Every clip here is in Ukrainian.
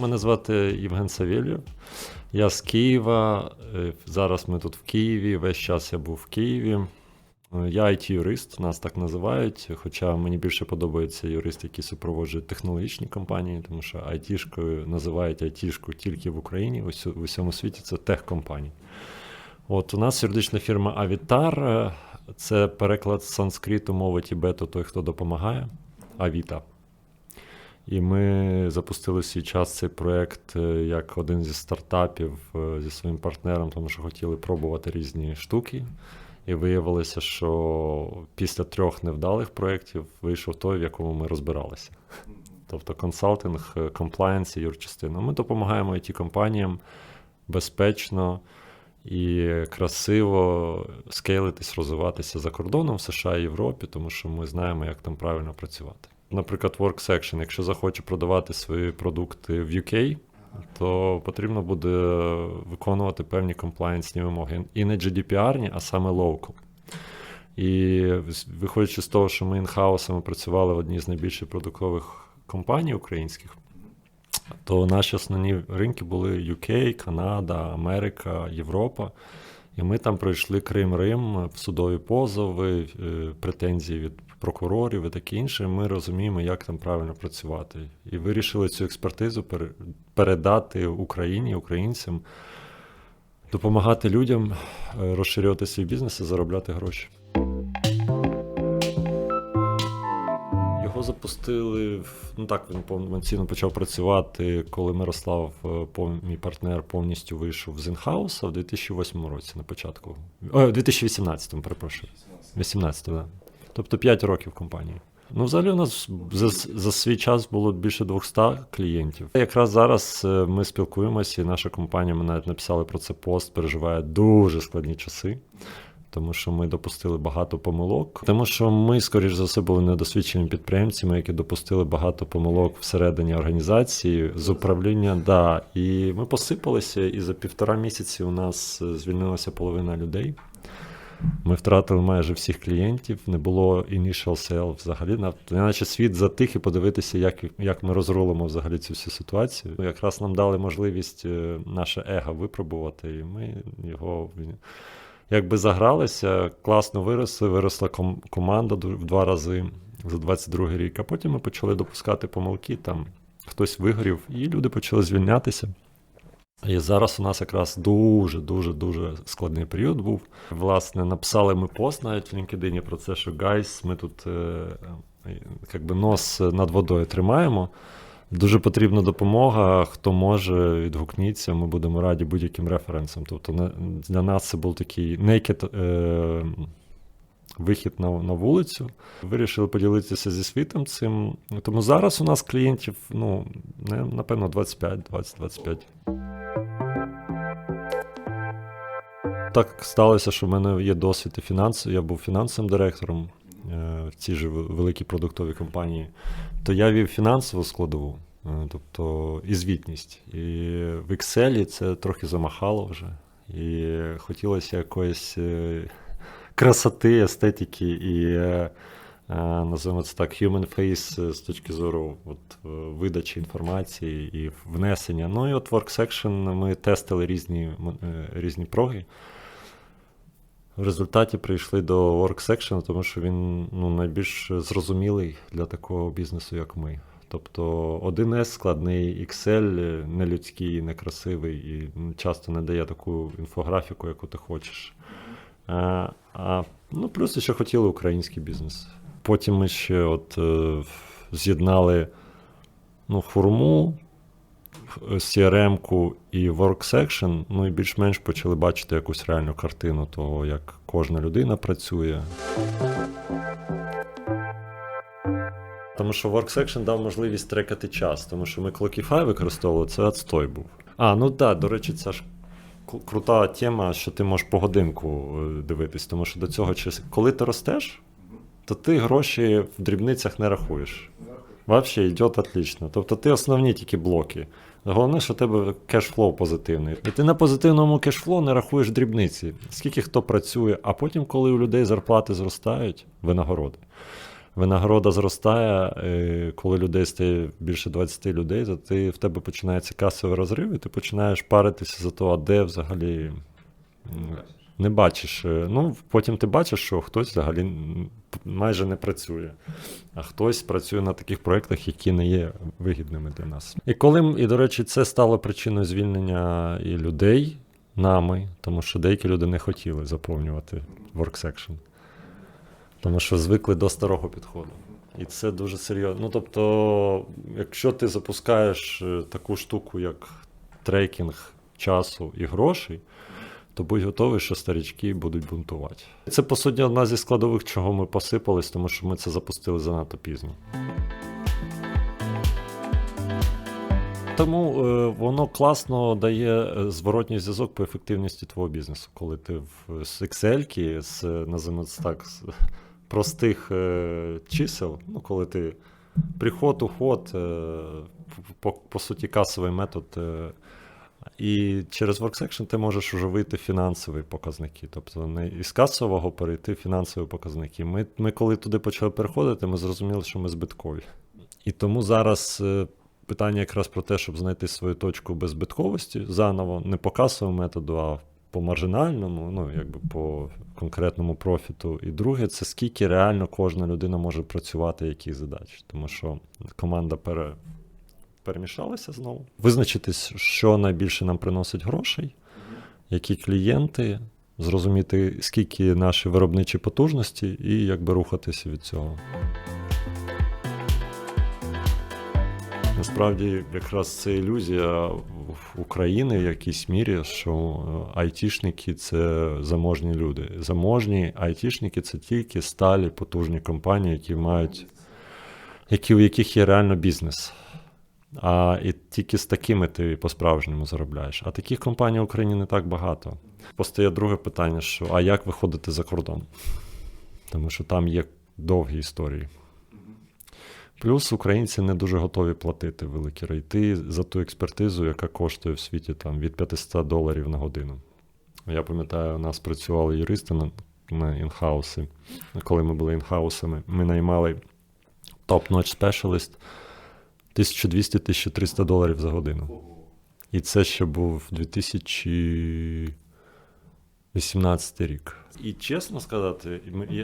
Мене звати Євген Савєлєв. Я з Києва. Е, Зараз ми тут в Києві. Весь час я був в Києві. Е, Я IT-юрист, нас так називають. Хоча мені більше подобаються юристи, які супроводжують технологічні компанії, тому що IT-шкою називають IT-шку тільки в Україні. В усьому світі це техкомпанії. От у нас юридична фірма Авітар. Е, Це переклад з санскриту мови Тібету, той, хто допомагає. Авіта. І ми запустили свій час цей проєкт е, як один зі стартапів е, зі своїм партнером, тому що хотіли пробувати різні штуки. І виявилося, що після трьох невдалих проєктів вийшов той, в якому ми розбиралися. Тобто консалтинг, е, комплаєнс і юрчастина. Ми допомагаємо it компаніям безпечно і красиво скейлитись, розвиватися за кордоном в США і Європі, тому що ми знаємо, як там правильно працювати. Наприклад, WorkSection, якщо захоче продавати свої продукти в UK, то потрібно буде виконувати певні комплаєнсні вимоги. І не GDPR, а саме local. І виходячи з того, що ми інхаусами працювали в одній з найбільших продуктових компаній українських, то наші основні ринки були UK, Канада, Америка, Європа. І ми там пройшли Крим Рим, судові позови, е, претензії від прокурорів і таке інше. Ми розуміємо, як там правильно працювати. І вирішили цю експертизу пере- передати Україні, українцям, допомагати людям е, розширювати свій бізнес і заробляти гроші. Його запустили, ну так, він повноцінно почав працювати, коли Мирослав, е, мій партнер, повністю вийшов з інхауса в 2008 році, на початку. О, 2018, перепрошую. 18, так. Да. Тобто 5 років компанії. Ну, взагалі, у нас за, за свій час було більше 200 клієнтів. Якраз зараз е, ми спілкуємося, і наша компанія, ми навіть написали про це пост, переживає дуже складні часи тому що ми допустили багато помилок. Тому що ми, скоріш за все, були недосвідченими підприємцями, які допустили багато помилок всередині організації з управління. Да, і ми посипалися, і за півтора місяці у нас е, звільнилася половина людей. Ми втратили майже всіх клієнтів, не було initial sale взагалі. Наче світ затих і подивитися, як, як ми розрулимо взагалі цю всю ситуацію. Якраз нам дали можливість е, наше его випробувати, і ми його якби загралися, класно виросли, виросла ком- команда в два рази за 22 рік. А потім ми почали допускати помилки, там хтось вигорів, і люди почали звільнятися. І зараз у нас якраз дуже дуже дуже складний період був. Власне, написали ми пост навіть в LinkedIn про це, що гайс, ми тут е, е, якби нос над водою тримаємо. Дуже потрібна допомога. Хто може, відгукніться. Ми будемо раді будь-яким референсам. Тобто для нас це був такий naked е, вихід на, на вулицю. Вирішили поділитися зі світом цим. Тому зараз у нас клієнтів, ну, напевно, 25, 20-25. Так сталося, що в мене є досвід і фінанс. Я був фінансовим директором е, в цій же великій продуктовій компанії, то я вів фінансову складову, е, тобто і звітність. І в Excel це трохи замахало вже. І хотілося якоїсь е, красоти, естетики і, називаємо це так, human face з точки зору от, видачі інформації і внесення. Ну і от WorkSection ми тестили різні, різні проги. В результаті прийшли до WorkSection, тому що він ну, найбільш зрозумілий для такого бізнесу, як ми. Тобто 1С складний, Excel е, нелюдський, некрасивий і часто не дає таку інфографіку, яку ти хочеш. А, а, ну, плюс ще хотіли український бізнес. Потім ми ще от, е, з'єднали ну, хурму, CRM-ку і WorkSection, ну і більш-менш почали бачити якусь реальну картину того, як кожна людина працює. Тому що WorkSection дав можливість трекати час, тому що ми Clockify використовували, це відстой був. А, ну так, да, до речі, це ж крута тема, що ти можеш по годинку е, дивитись, тому що до цього коли ти ростеш, то ти гроші в дрібницях не рахуєш. Вообще йде отлично. Тобто ти основні тільки блоки. Головне, що у тебе кешфлоу позитивний. І ти на позитивному кешфлоу не рахуєш дрібниці, скільки хто працює, а потім, коли у людей зарплати зростають, винагороди, винагорода зростає, е, коли людей стає більше 20 людей, то ти, в тебе починається касовий розрив, і ти починаєш паритися за то, а де взагалі не бачиш. Е, Ну, потім ти бачиш, що хтось взагалі майже не працює, а хтось працює на таких проєктах, які не є вигідними для нас. І коли, і, до речі, це стало причиною звільнення і людей нами, тому що деякі люди не хотіли заповнювати work section. Тому що звикли до старого підходу. І це дуже серйозно. Ну, тобто, якщо ти запускаєш е, таку штуку, як трекінг часу і грошей, то будь готовий, що старічки будуть бунтувати. Це, по суті, одна зі складових, чого ми посипались, тому що ми це запустили занадто пізно. Тому е, воно класно дає е, зворотній зв'язок по ефективності твого бізнесу, коли ти в, з Excel, з, називаємо це так, з простих е, чисел, ну, коли ти приход, уход, е, по, по суті, касовий метод. Е, і через WorkSection ти можеш вже вийти фінансові показники. Тобто не із касового перейти в фінансові показники. Ми, ми коли туди почали переходити, ми зрозуміли, що ми збиткові. І тому зараз е, питання якраз про те, щоб знайти свою точку беззбитковості заново, не по касовому методу, а по маржинальному, ну якби по конкретному профіту. І друге, це скільки реально кожна людина може працювати, які задачі. Тому що команда пере, перемішалася знову. Визначитись, що найбільше нам приносить грошей, які клієнти, зрозуміти, скільки наші виробничі потужності, і якби рухатися від цього. Насправді, якраз це ілюзія в України в якійсь мірі, що е, айтішники це заможні люди. Заможні айтішники це тільки сталі потужні компанії, які мають, які, у яких є реально бізнес. А і тільки з такими ти по-справжньому заробляєш. А таких компаній в Україні не так багато. Постає друге питання: що а як виходити за кордон? Тому що там є довгі історії. Плюс українці не дуже готові платити великі рейти за ту експертизу, яка коштує в світі там, від 500 доларів на годину. Я пам'ятаю, у нас працювали юристи на, на інхауси. Коли ми були інхаусами, ми наймали топ-ноч спешаліст 1200-1300 доларів за годину. І це ще був 2018 рік. І чесно сказати,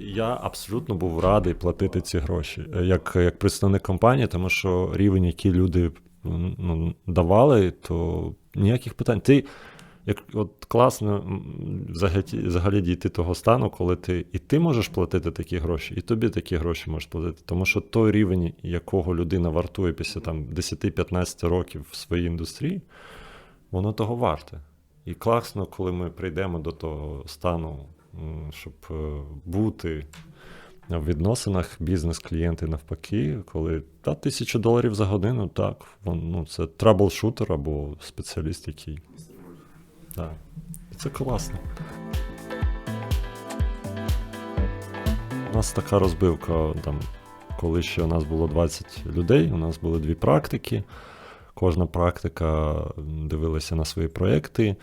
я, абсолютно був радий платити ці гроші е, як, як представник компанії, тому що рівень, який люди ну, давали, то ніяких питань. Ти як от класно взагалі, взагалі дійти того стану, коли ти і ти можеш платити такі гроші, і тобі такі гроші можеш платити. Тому що той рівень, якого людина вартує після там 10-15 років в своїй індустрії, воно того варте. І класно, коли ми прийдемо до того стану, щоб е, бути в відносинах бізнес-клієнти навпаки, коли та тисячу доларів за годину, так, вон, ну, це траблшутер або спеціаліст, який. Так. Це класно. У нас така розбивка, там, коли ще у нас було 20 людей, у нас були дві практики. Кожна практика дивилася на свої проекти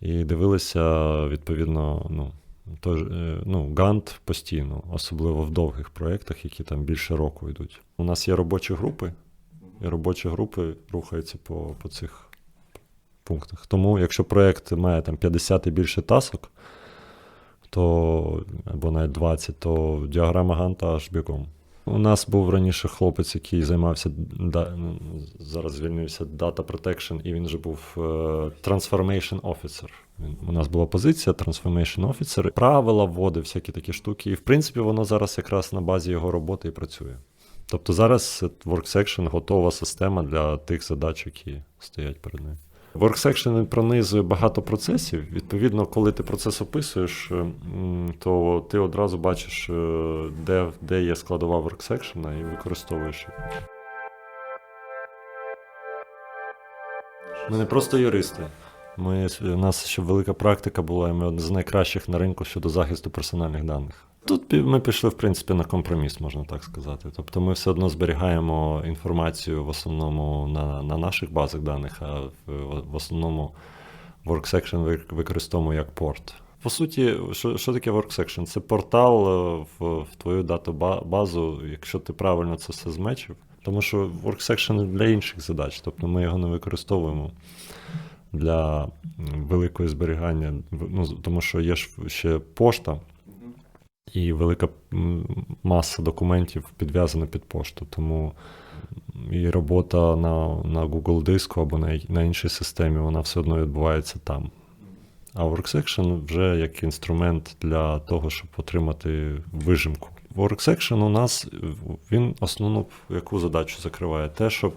і дивилися, відповідно, ну, тож, е, ну, гант постійно, особливо в довгих проєктах, які там більше року йдуть. У нас є робочі групи, і робочі групи рухаються по, по цих пунктах. Тому, якщо проєкт має там 50 і більше тасок, то або навіть 20, то діаграма ганта аж бігом. У нас був раніше хлопець, який займався зараз звільнився Data Protection, і він же був е, Transformation Officer. У нас була позиція Transformation Officer, правила вводив, всякі такі штуки. І в принципі воно зараз якраз на базі його роботи і працює. Тобто зараз WorkSection готова система для тих задач, які стоять перед нею. WorkSection пронизує багато процесів. Відповідно, коли ти процес описуєш, е, то ти одразу бачиш, е, де, де є складова WorkSection і використовуєш їх. Ми не просто юристи. Ми, у нас ще велика практика була, і ми одні з найкращих на ринку щодо захисту персональних даних. Тут ми пішли, в принципі, на компроміс, можна так сказати. Тобто ми все одно зберігаємо інформацію в основному на, на наших базах даних, а в, в основному WorkSection використовуємо як порт по суті, що, що таке WorkSection? Це портал е, в, в твою датабазу, якщо ти правильно це все змечив. Тому що WorkSection для інших задач, тобто ми його не використовуємо для великого зберігання, ну, тому що є ж ще пошта, і велика маса документів підв'язана під пошту. Тому і робота на, на Google диску або на, на іншій системі, вона все одно відбувається там. А WorkSection вже як інструмент для того, щоб отримати вижимку. WorkSection у нас він основну яку задачу закриває? Те, щоб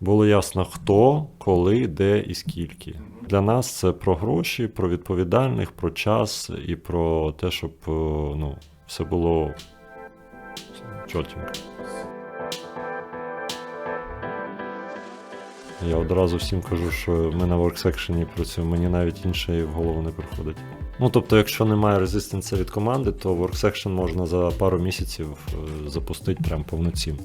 було ясно, хто, коли, де і скільки. Для нас це про гроші, про відповідальних, про час і про те, щоб е, ну, все було чотенько. Я одразу всім кажу, що ми на WorkSection працюємо, мені навіть інше в голову не приходить. Ну тобто, якщо немає резистенса від команди, то WorkSection можна за пару місяців е, запустити прям повноцінно.